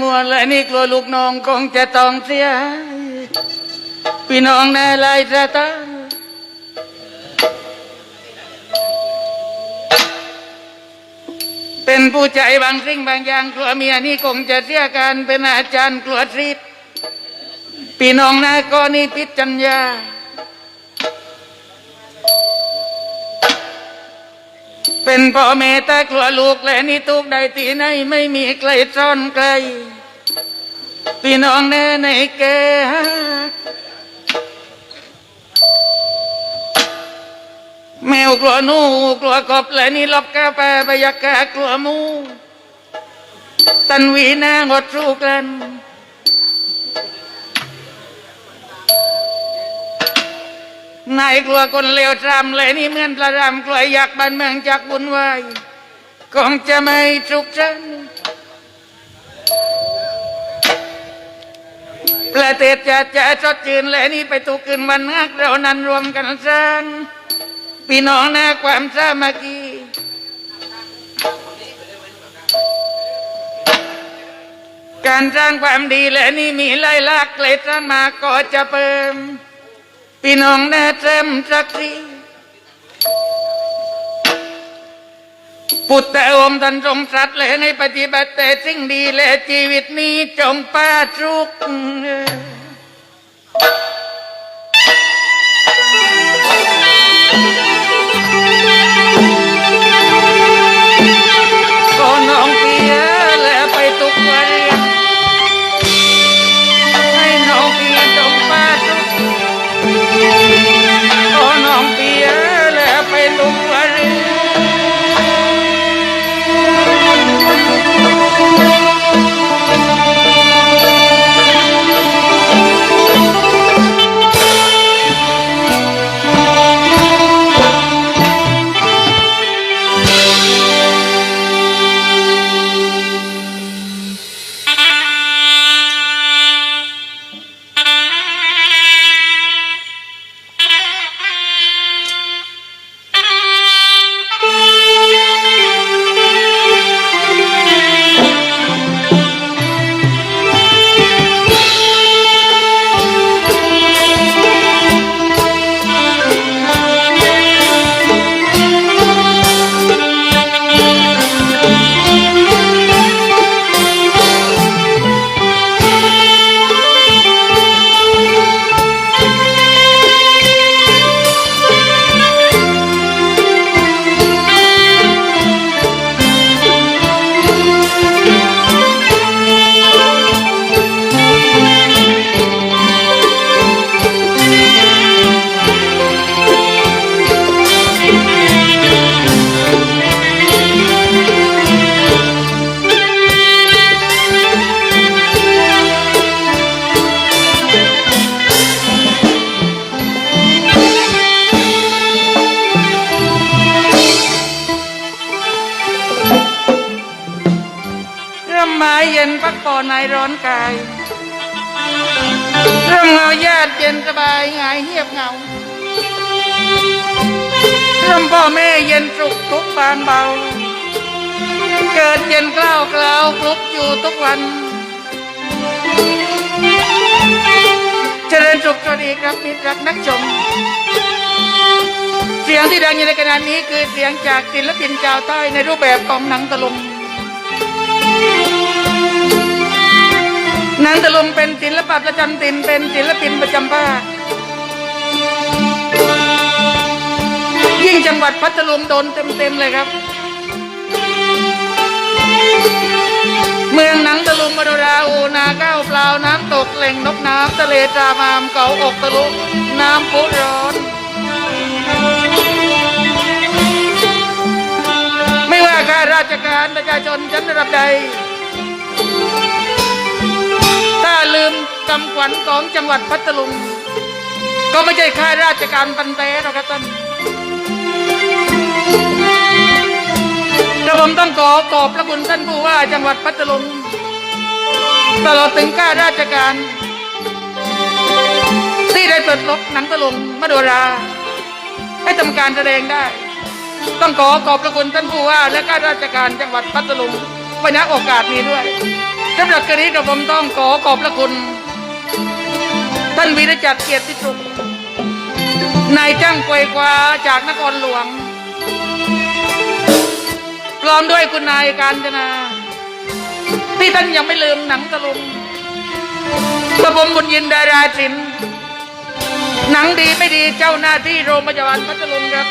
มัวและนี่กลัวลูกน้องคงจะต้องเสียพี่น้องแน่ลายตาตาเป็นผู้ใจบางสิ่งบางอย่างกลัวเมียนี่คงจะเสียการเป็นอาจารย์กลัวทริดพี่น้องนะก็นี่พิจัญญา เป็นพ่อแม่แต่กลัวลูกและนี่ทุกใดที่ไหนไม่มีใครซ่อนใครพี่น้องแน่ในแกแมวกลัวนูกลัวกบและนี่ลบกาแฟบยากากลัวมูตันวีนางดสู้กัน นายกลัวคนเลวทรำเลยนี่เหมือนพระรามกลัวอยากบ้านเมืองจากบุญวายคงจะไม่สุขสันต์ประเทศจะจะสดชื่นและนี่ไปตุกคืนวันนักเรานั้นรวมกันสร้างพี่น้องนะความสามัคคีการสร้างความดีและนี่มีไล่ลักเลยสร้างมาก็จะเพิ่ม พี่น้องแน่เต็มสักทีพุทธอมท่านทรงตรัสเลยในปฏิบัติแต่สิ่งดีและชีวิตนี้จงปาทุกข์ พักผ่อนในร้อนกายเริ่มเงาญาติเย็นสบายงายเงียบเหงาเริ่มพ่อแม่เย็นสุขทุกบานเบา เกิดเย็นกล้าวกล่าวคลุกอยู่ทุกวันเจริญสุขสวัสดีครับมิตรรักนักชม เสียงที่ดังอยู่ในขณะนี้คือเสียงจากศิลปินชาวใต้ในรูปแบบของหนังตะลุง นังตะลุงเป็นศิลปะประจำถิ่นเป็นศิลปินประจำภาคยิ่งจังหวัดพัทลุงโดนเต็มๆเลยครับ เมืองนั่งตะลุงมาดราอูนาก้าวเปล่าน้ำตกแหล่งนกน้ำทะเลตามามเกาอกตะลุน้ำพุร้อนไม่ว่าข้าราชการประชาชนชั้นระดับใด ลืมคำขวัญของจังหวัดพัทลุง ก็ไม่ใช่ข้าราชการปันเตหรอกครับท่านแต่ผมต้องขอขอบพระคุณท่านผู้ว่าจังหวัดพัทลุงตลอดถึงข้าราชการ ที่ได้เปิดลบหนังตะลุงมโดรา ให้ทำการแสดงได้ ต้องขอขอบพระคุณท่านผู้ว่าและข้าราชการจังหวัดพัทลุงไว้ณโอกาสนี้ด้วย สำหรับกรณีกับผมต้องขอขอบพระคุณ ท่านวีรจักรเกียรติสุขนายจ้างกวยกวาจากนครหลวง พร้อมด้วยคุณนายการจนา ที่ท่านยังไม่ลืมหนังตะลุงกระผมบุญยินดาราศิลหนังดีไม่ดีเจ้าหน้าที่โรงพยาบาลพัทลุงครับ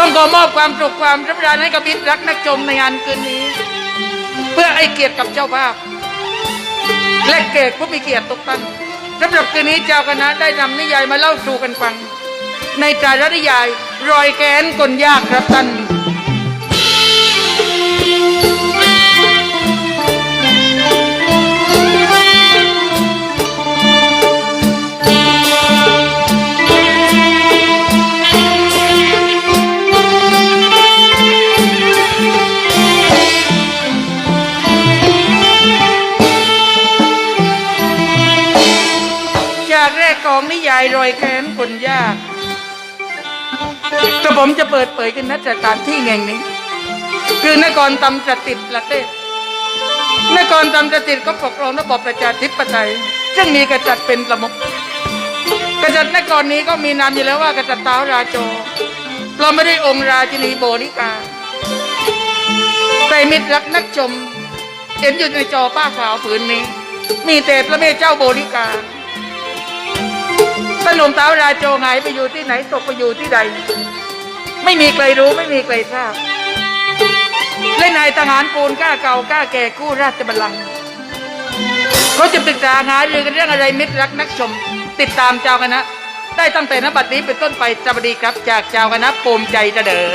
ต้องขอมอบความสุขความรับราญให้กับมิตรรักนักชมในงานคืนนี้ เพื่อให้เกียรติกับเจ้าภาพ และเกศผู้มีเกียรติทุกท่านสำหรับคืนนี้เจ้าคณะได้นำนิยายมาเล่าสู่กันฟัง ในจารนิยายรอยแกนคนยากครับท่าน ของนิยายรอยแค้นคนยากกระผมจะเปิดเผยกันณสถานที่แห่งนี้ คือนครตำสติดประเทศ นครตำสติดก็ปกครองระบอบประชาธิปไตยซึ่งมีกษัตริย์เป็นประมุขกษัตริย์นครนี้ก็มีนามอยู่แล้วว่ากษัตริย์ท้าวราโจเราไม่ได้องค์ราชินีโบลิกาแต่มิตรรักนักชม เห็นอยู่ในจอป้าขาวผืนนี้ มีแต่พระเมธเจ้าโบลิกา ขนมเท้าราโจหายไปอยู่ที่ไหนตกไปอยู่ที่ใด ไม่มีใครรู้ไม่มีใครทราบและนายทหารปูนกล้าเก่ากล้าแก่กู้ราชบัลลังก์เขาจะปรึกษาหารือกันเรื่องอะไรมิตรรักนักชม ติดตามเจ้าคณะได้ตั้งแต่นบัดนี้เป็นต้นไปสวัสดีครับ จากเจ้าคณะปูมใจเสดอ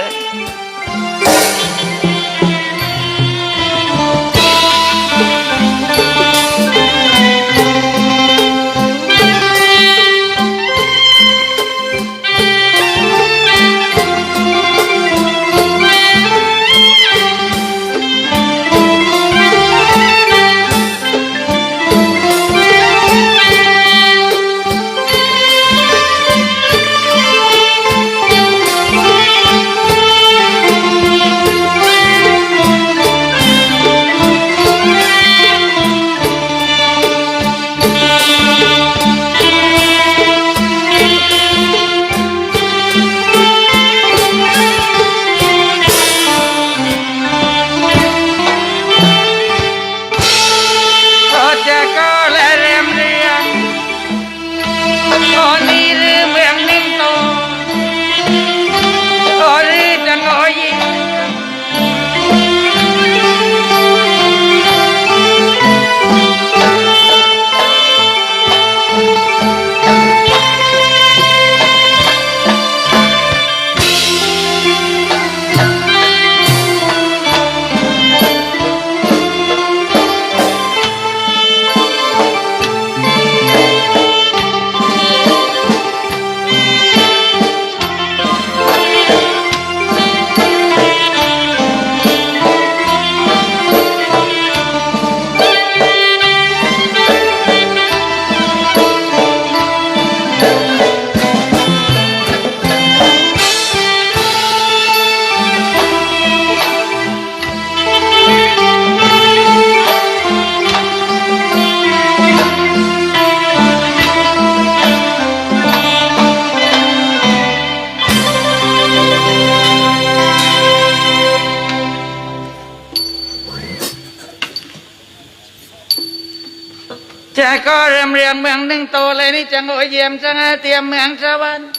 ก็เรียมเรียงเมืองหนิ่งโตเลยนี่จังโอเยี่ยมจังเตรียมเมืองสวรรค์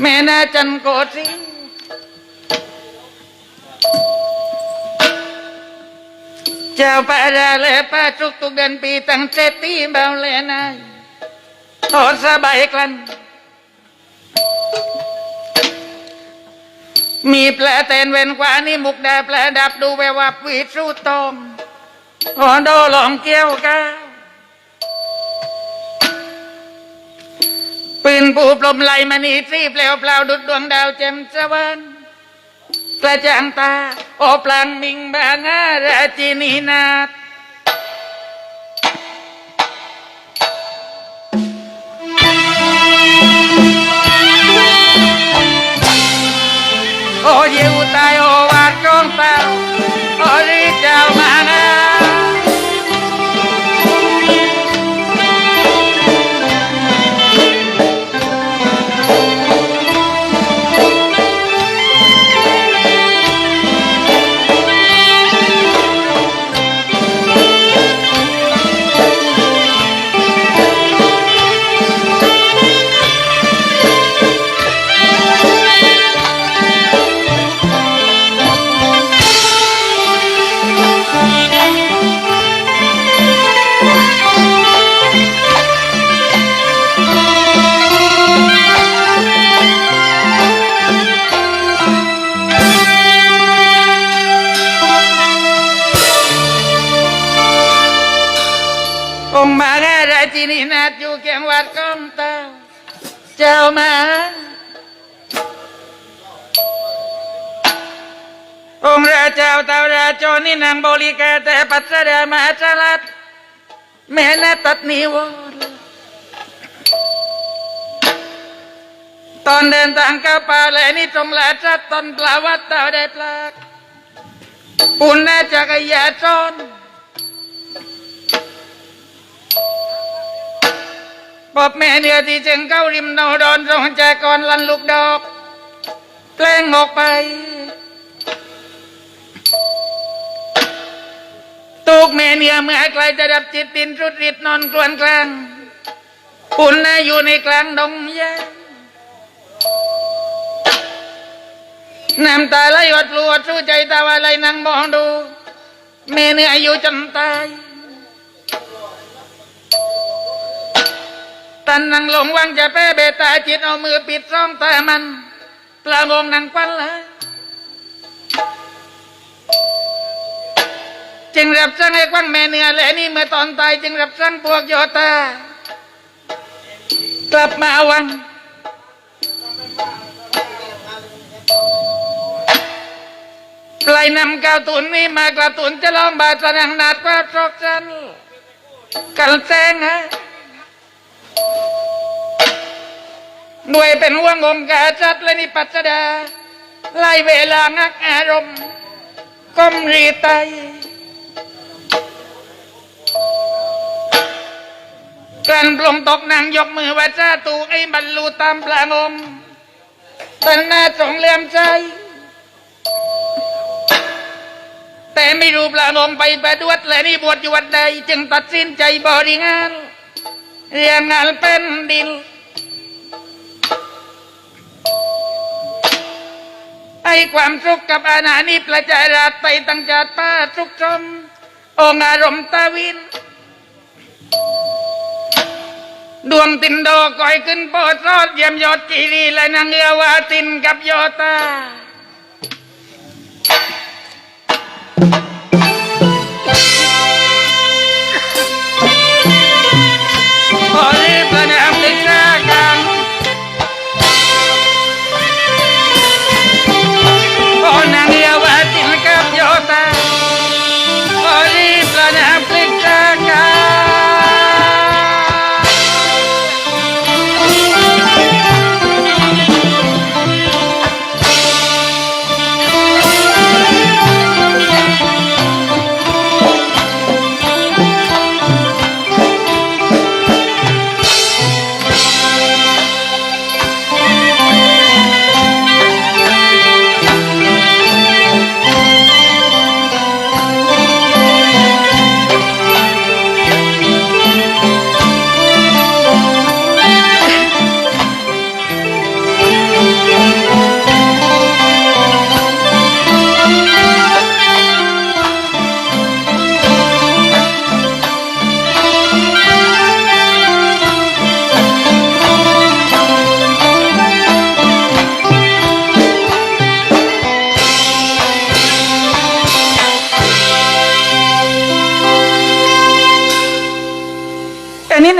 แม่นาจันโกสิเจ้าป่าราและป้าทุกทุกเดือนปีตั้งเจตีเบาเลนายโอดสบายกลันมีแปลแตนเวนกว่านี่มุกดาแปลดับดูแวววับวีสู้ตองอโดหลองเกี้ยวก้าว ปืนปูปลมไหลมณีสีเปลวเปล่าดุดดวงดาวแจ่มสว่างกระจ่างตา โอปลังมิงบางาราจินีนาถโอ้ยิวตายโอวาดกองเต้า มา องค์ราเจ้าตาราโจนี่นางบริกาแต่ปัสดามาจลัดแม่นาตัดนิวรตอนเดินทางเข้าป่าแลนี่ตรงลาจัดตอนปลาวัดเต่าได้ปลากปุณณจักรยาจน ปอบแม่เนือที่จึงเข้าริมโนดอนทรงแจกกรลันลูกดอกแกล้งออกไปตูกแม่เนือเมื่อไกลจะดับจิตตินสุดฤทธิ์นอนกลวนกลางปุ่นน่ะอยู่ในกลางดงแยางน้ำตาไหลหดปลวดสู้ใจตาวาไหลนั่งมองดู แม่เนื้ออยู่จนตาย ตันนังหลงวังจะแป้เบตาจิตเอามือปิดร่องตามันปลางงนังควันเลยจึงรับสั่งให้ควันแม่เนื้อและนี่เมื่อตอนตายจึงรับสั่งพวกโยตากลับมาวังปลายนำกาวตุนนี่มากระตุนจะลองบาดสนังนาดว่าชอกจันกันแซงฮะ หน่วยเป็นห่วงองค์กาจัดและนิปัสดาไล่เวลางักอารมณ์ก้มรีไตกลันปลงตกนางยกมือว่าจ้าตูไอ้บรรลูตามปลางมตันหน้าจงเลื่อมใจ แต่ไม่รู้ปลางมไปประดวดและนี่บวชอยู่วัดใด จึงตัดสินใจบริงาน เรียงงานเป็นดินให้ความสุขกับอาณานิประจาราชไปตั้งจัดป้าทุกชม องอารมณ์ตาวิน ดวงตินโดก่อยขึ้นโปรดรอดเยี่ยมยอดกีรีและนางเอือวาตินกับโยตา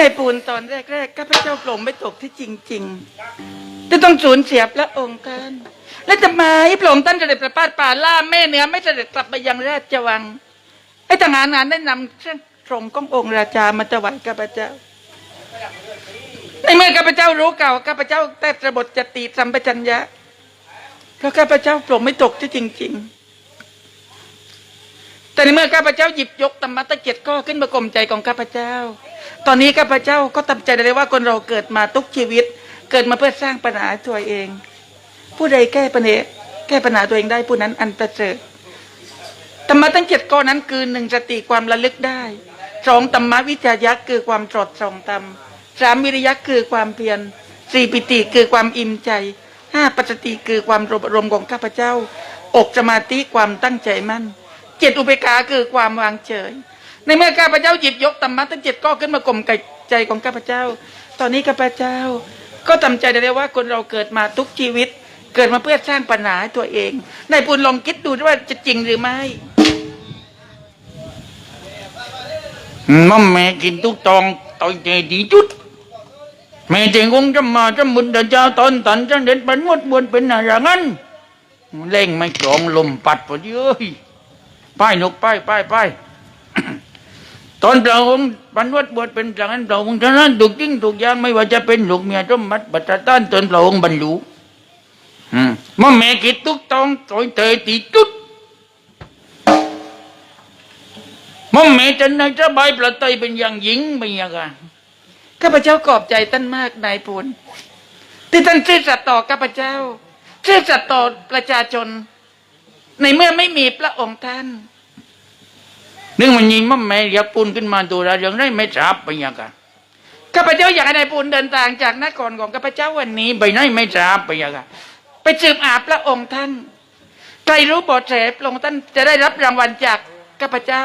ในปูนตอนแรกๆข้าพเจ้าปลงไม่ตกที่จริง ๆ จะต้องสูญเสียพระองค์ท่านและทำไมพระองค์ท่านเสด็จประพาสป่าล่าแม่เนื้อไม่เสด็จกลับไปยังราชวังไอ้ทหารงานได้นำเครื่องทรงขององค์ราชามาถวายข้าพเจ้าในเมื่อข้าพเจ้ารู้เก่าข้าพเจ้าแต่ระบทจติสัมปชัญญะเพราะข้าพเจ้าปลงไม่ตกที่จริง ๆแต่ในเมื่อข้าพเจ้าหยิบยกธรรมะตะเกียรติข้อขึ้นมากลมใจของข้าพเจ้า ตอนนี้ข้าพเจ้าก็ทำใจเลยว่าคนเราเกิดมาทุกชีวิต เกิดมาเพื่อสร้างปัญหาตัวเอง ผู้ใดแก้ปัญหาแก้ปัญหาตัวเองได้ผู้นั้นอันประเสริฐธรรมะตั้งเจ็ดข้อนั้นคือหนึ่งสติความระลึกได้สองธรรมะวิจายักษ์คือความตรอดสองธรรมสามวิริยะคือความเพียรสี่ปิติคือความอิ่มใจห้าปัจจติคือความรวบรวมของข้าพเจ้า อกสมาธิความตั้งใจมั่นเจ็ดอุเบกขาคือความวางเฉย ในเมื่อข้าพเจ้าหยิบยกธรรมะทั้งเจ็ดข้อขึ้นมากลมไก่ใจของข้าพเจ้า ตอนนี้ข้าพเจ้า ก็ทำใจได้เลยว่าคนเราเกิดมาทุกชีวิต เกิดมาเพื่อสร้างปัญหาให้ตัวเองนายปุณลองคิดดูด้วยว่าจะจริงหรือไม่มัมแม่กินทุกตองต่อยใจดีจุดแม่เจงคงจะมาจะมุนเดินเจ้าตอนตันจังเด็ดปันวดบวนเป็นอะไรงั้นเล่งไม่กรองลมปัดพอดเอ้ยป้ายนกป้ายป้ายป้าย ตอนเราองค์ปันวดบวชเป็นอย่างนั้นเราองค์ฉะนั้นถูกจริงถูกอย่างไม่ว่าจะเป็นลูกเมียจมมัดบัตรต้านตนเราองค์บรรลุมมัมแม่กินทุกตองต่อยใจดีจุดมัมแม่จะนายจะใบประไตยเป็นอย่างหญิงเป็นอย่างไรข้าพเจ้ากอบใจท่านมากนายปุณที่ท่านซื่อสัตย์ต่อข้าพเจ้าซื่อสัตย์ต่อประชาชน ในเมื่อไม่มีพระองค์ท่าน นึกมันยิงมัมแม่อยากปูนขึ้นมาตัวเราอย่างไรไม่ทราบเป็นอย่างไรข้าพเจ้าอยากให้นายปูนเดินทางจากนครของข้าพเจ้าวันนี้ไปไหนไม่ทราบเป็นอย่างไรไปสืบหาพระองค์ท่านใครรู้บอดแสพระองค์ท่านจะได้รับรางวัลจากข้าพเจ้า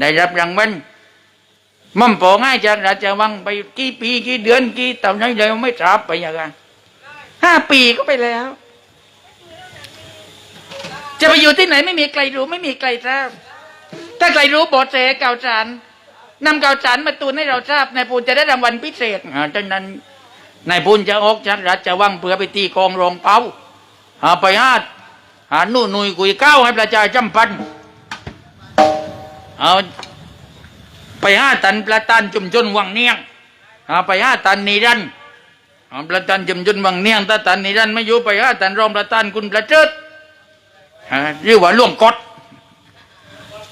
ได้รับรางวัลมัมปอง่ายจากราชวังไปกี่ปีกี่เดือนกี่ต่ำไหนเลยไม่ทราบเป็นอย่างไรห้าปีก็ไปแล้ว จะไปอยู่ที่ไหนไม่มีใครรู้ไม่มีใครทราบ ถ้าใครรู้บอดแสเก่าสารนำเก่าสารมาตูนให้เราทราบนายปูนจะได้รางวัลพิเศษอ่าดังนั้นนายพูนจะออกจากราชวังเพื่อไปตีกองรองเป้าหาไปหาหาหนู่นุยกุยเก้าให้ประชาจำพันเอาไปหาตันประตันจุมชนวังเนียงหาไปหาตันนิรันดร์หาประตันจุมชนวังเนียงถ้าตันนิรันไม่อยู่ไปหาตันรองประตันคุณประเจิดฮะเรียกว่าล่วงกด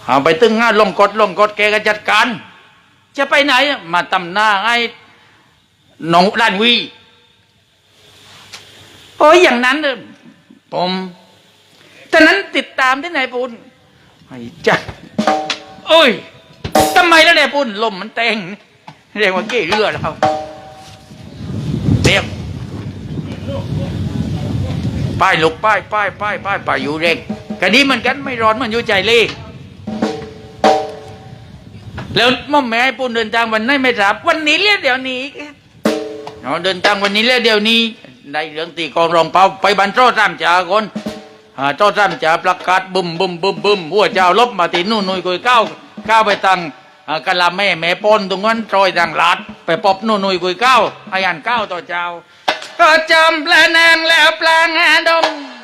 หาไปตึงห้าลงกดลงกดแกก็จัดการ จะไปไหน มาตำหน้าให้หนองด้านวีโอ้ยอย่างนั้นเลยผมฉะนั้นติดตามที่นายปูนไอ้จ้ะโอ้ยทำไมแล้วเนี่ยปุ่นลมมันแตงเรียกว่าเก้เรือแล้วเรียกป้ายลุกป้ายป้ายป้ายป้ายป้ายอยู่เร่งกะดีเหมือนกันไม่ร้อนมันอยู่ใจเล่ แล้วม่อมแม่ให้ปุ่นเดินทางวันไหนไม่ทราบวันนี้เรียกเดี๋ยวนี้เอาเดินทางวันนี้แล้วเดี๋ยวนี้ได้เรื่องตีกองรองเปาไปบันโจ้สามจ่าก่อนอ่าโจ้สามจ่าประกาศบึมบึมบึมบึมหัวเจ้าลบมาตีนู่นนุ่ยกุยเก้าก้าวไปตังอ่ากะลาแม่แม่ปนตรงนั้นตรอยดังลาดไปปอบนู่นนุ่ยกุยเก้าอายันเก้าต่อเจ้าก็จอมปลานงแล้วแปลงดงตอนนี้แอมปลาหมุ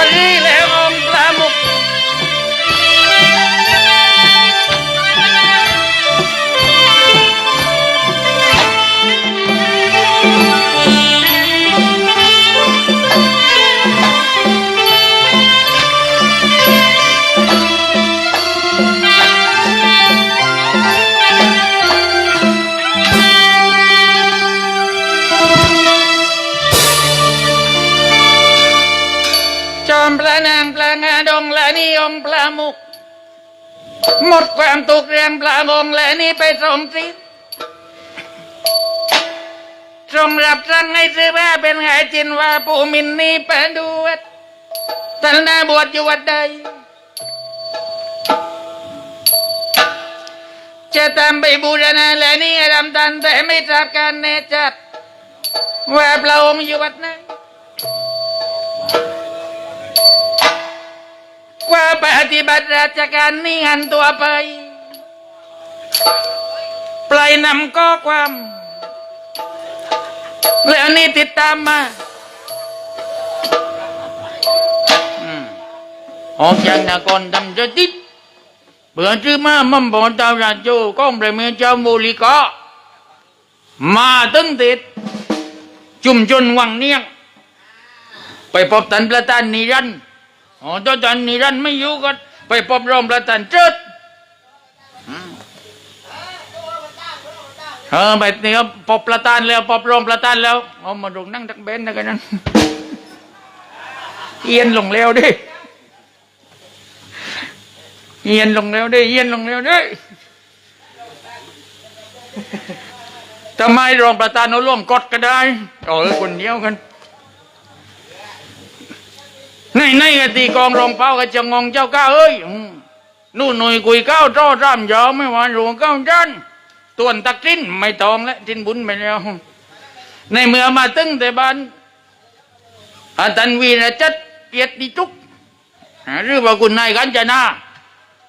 ก มปลาหมุก หมดความตกเรียงปลางงและนี่ไปสมสิทรงรับสั่งให้ซื้อว่าเป็นไงจินว่าปูมินนี่ปะดวดท่านนาบวชอยู่วัดใดจะตามไปบูรณะและนี่รำตันแต่ไม่ทราบการแน่จัดว่าพระองค์อยู่วัดไหน ว่าปฏิบัติราชการนี่หันตัวไป ปล่อยนำข้อความ แล้วนี่ติดตามมาออกจากนครดำจะติดเบื่อชื่อมามั่มบอตาวราชโจก้องประเมเจ้ามูลิกามาตึงติดชุมชนวังเนียง ไปพบท่านประธานนิรันดร์ อ๋อถ้าท่านนิรันไม่อยู่ก็ไปพบรองประธานเจิดเออไปนี่ก็พบประธานแล้วพบรองประธานแล้วเอามาลงนั่งตักเบนนะกันนั้นเอียนลงแล้วดิเอียนลงแล้วดิเอียนลงแล้วดิทำไมรองประธานเอาร่วมกดก็ได้เออคนเดียวกัน ในในกตีกองรองเป้าก็จะงงเจ้าก้าเอ้ยนู่นหน่อยกุยก้าวจ้อร่ำยาวไม่หวานหลวงก้าวจันตัวนตักทิ้นไม่ตองและทิ้นบุญไปแล้วในเมื่อมาตึงแต่บ้านอาตันวีนะจัดเกียรติจุกหรือว่าคุณนายกันจะนา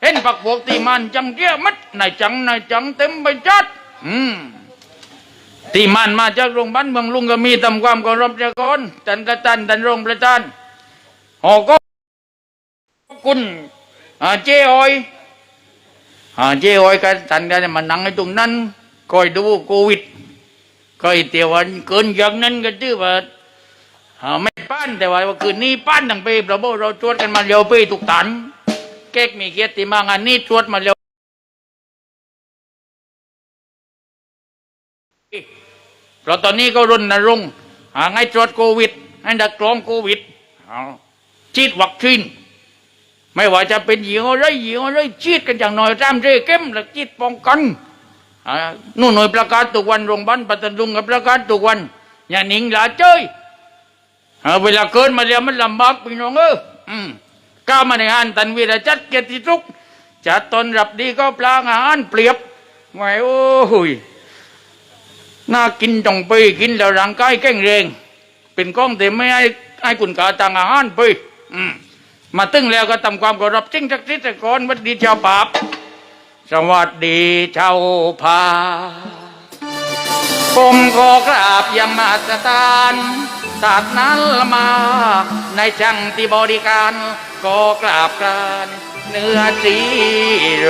เห็นปักพวกตีมันจังเกี้ยมัดนายจังนายจังเต็มไปจัดอืมตีมันมาจากโรงพยาบาลเมืองลุงก็มีทำความเคารพจากอนตันกระตันตันโรงประธาน หอก็คุณเจออยอ่าเจ้ออยกันตันกันมานั่งไอ้ตรงนั้นคอยดูโควิดก็ไอเตียวันเกินอย่างนั้นก็ชื่อว่าไม่ปั้นแต่ว่าคืนนี้ปั้นทั้งปีเราบอกเราตรวจกันมาเร็วปีทุกตันเก๊กมีเกียรติมางานนี้ตรวจมาแล้วเพราะตอนนี้ก็รณรงค์หาให้ตรวจโควิด ให้ดักกรองโควิดเอา ฉีดวัคซีนไม่ว่าจะเป็นยี่ห้อไรยี่ห้อไรฉีดกันอย่างน้อยตามเรเข้มและฉีดป้องกันอนู่นหน่วยประกาศทุกวันโรงพยาบาลปัตตานีกับประกาศทุกวัน อย่าหนิงหลาเจ้ยเวลาเกินมาแล้วมันลำบากพี่น้องเออก้าวมาในงานตันวีรจัดเกียรติทุกจัดตนรับดีก็ปลางอาหารเปรียบไงโอ้ยน่ากินจงไปกินแล้วร่างกายแข็งแรง เป็นก้องแต่ไม่ให้ให้คุณกาต่างอาหารไป มาตึงแล้วก็ทำความเคารพจริงจักริตก่อนวัดดีเจ้าปาบสวัสดีเจ้าพาผมขอกราบยังมาสถานศาสนั้นมาในจังที่บริการก็กราบกรานเนื้อสีโร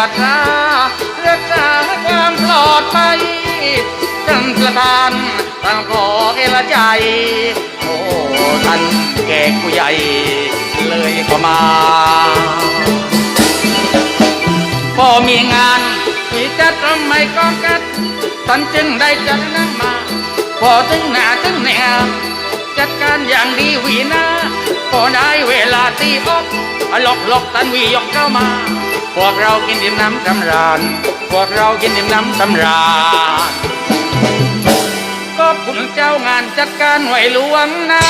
วยตรวจรารักษาความปลอดภัยท่านประธานต่างขอเอลใจ โอ้ท่านแก่ผู้ใหญ่ เลยก็มาพอมีงานมีจัดทำไมก็กัดท่านจึงได้จัดนั้นมา พอถึงหน้าถึงแนวจัดการอย่างดีวีน้าพอได้เวลาตีอกหลอกหลอกตันวียกเข้ามา พวกเรากินดื่มน้ำสำราญ พวกเรากินดื่มน้ำสำราญก็คุณเจ้างานจัดการไว้ลวงหน้า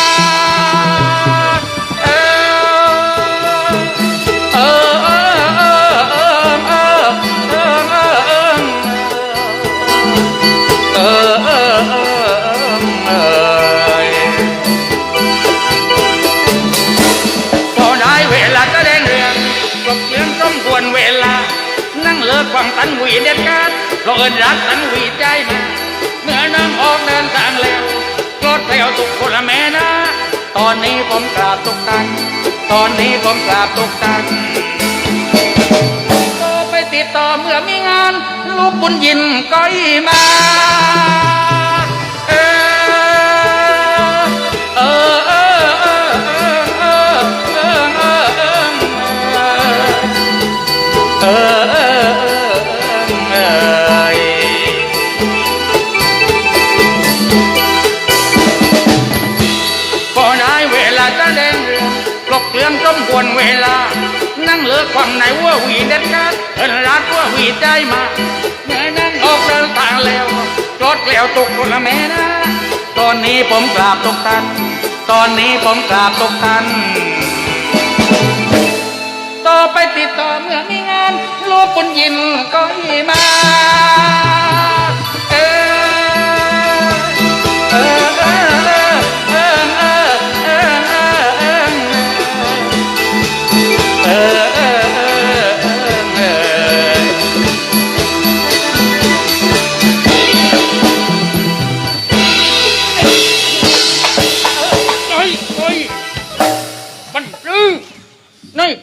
ดเพราะเอินรักตันหวีใจมาเมื่อน้ำออกเดินทางแล้วรถแล้วทุกคนละแม่นะ ตอนนี้ผมกราบตุกตัน ตอนนี้ผมกราบตุกตันก็ไปติดต่อเมื่อมีงาน ลูกบุญยินก็อีมา วนสมควรเวลา นั่งเลือกฝั่งไหนว่าหวีเด็ดขาดเอินรัดว่าวีใจมาเมื่อนั้นออกเดินทางแล้วรถแล้วตกคนละแม่นะ ตอนนี้ผมกราบตกทัน ตอนนี้ผมกราบตกทัน ต่อไปติดต่อเมื่อมีงานลูกคุณยินก็อีมา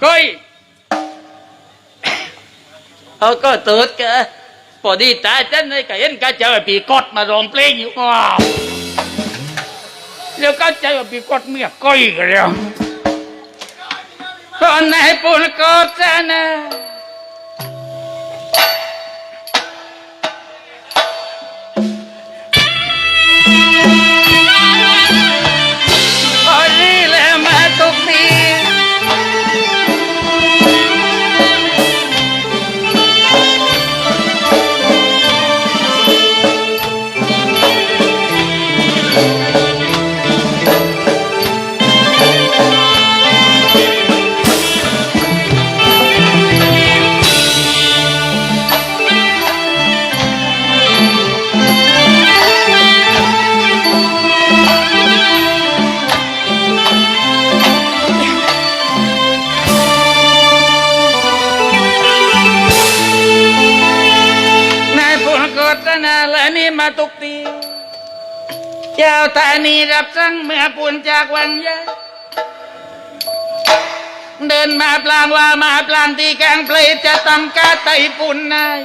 ก้อยเขาก็เติดกะพอดีตายจันเลยกะเห็นกะเจอปีกดมาร้องเพลงอยู่ว้าวเดี๋ยวก็ใจว่าปีกดเมียก้อยกันแล้วตอนไหนปุ่นกดจะนะ นีมาทุกทีเจ้าตานีรับสั่งเมื่อปุ่นจากวังยะเดินมาปลางว่ามาปลางที่กลางเพลจะตำกาไตปุ่นนาย